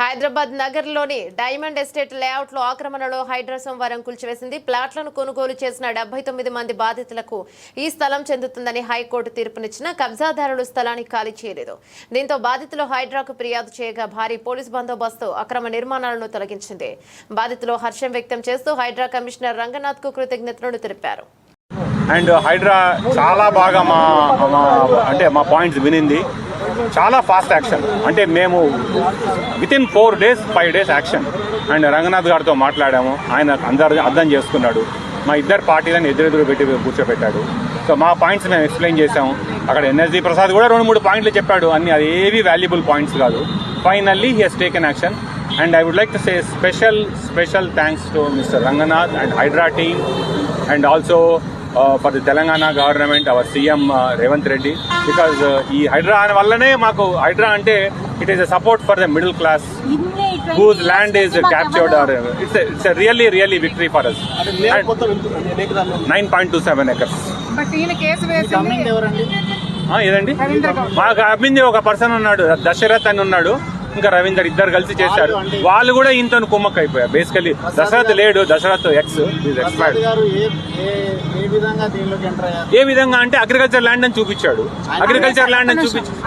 హైదరాబాద్ నగర్లోని diamond estate లేఅవుట్లో ఆక్రమణలో హైడ్రా సోమవారం కూల్చివేసింది. ప్లాట్లను కొనుగోలు చేసిన డెబ్బై తొమ్మిది మంది బాధితులకు ఈ స్థలం చెందుతుందని హైకోర్టు తీర్పునిచ్చిన కబ్జాదారులు స్థలానికి ఖాళీ చేయలేదు. దీంతో బాధితులు హైడ్రాకు ఫిర్యాదు చేయగా భారీ పోలీస్ బందోబస్తు అక్రమ నిర్మాణాలను తొలగించింది. బాధితులు హర్షం వ్యక్తం చేస్తూ హైడ్రా కమిషనర్ రంగనాథ్కు కృతజ్ఞతలు తెలిపారు. అండ్ హైడ్రా చాలా బాగా మా అంటే మా పాయింట్స్ వినింది. చాలా ఫాస్ట్ యాక్షన్ అంటే మేము with in four days five days action and Ranganath గారితో మాట్లాడాము. ఆయన అందరు అర్థం చేసుకున్నాడు. మా ఇద్దరు పార్టీలను ఎదురెదురు పెట్టి కూర్చోబెట్టాడు. సో మా పాయింట్స్ మేము ఎక్స్ప్లెయిన్ చేసాము అక్కడ ఎన్ఎస్డి ప్రసాద్ కూడా రెండు మూడు పాయింట్లు చెప్పాడు. అన్ని అది ఏవి వాల్యుబుల్ పాయింట్స్ కాదు. Finally he he's taken action and I would like to say special special thanks to mister Ranganath and Hydraa team and also for the Telangana government our CM Revanth Reddy because ఈ హైడ్రా అని వల్లనే మాకు హైడ్రా అంటే it is a support for the middle class whose land is captured or it's it's really really victory for us nine point two seven acres ఏదండి? మాకు అమ్మింది ఒక person ఉన్నాడు దశరథ్ అని ఉన్నాడు. ఇంకా రవీందర్ ఇద్దరు కలిసి చేశారు. వాళ్ళు కూడా ఇంత కుమ్మక్ అయిపోయారు బేసికలీ దశరథ్ లేడు. దశరథ్ ఎక్స్ ఎక్స్పైర్డ్ ఏ విధంగా అంటే అగ్రికల్చర్ ల్యాండ్ అని చూపించాడు. అగ్రికల్చర్ ల్యాండ్ అని చూపించాడు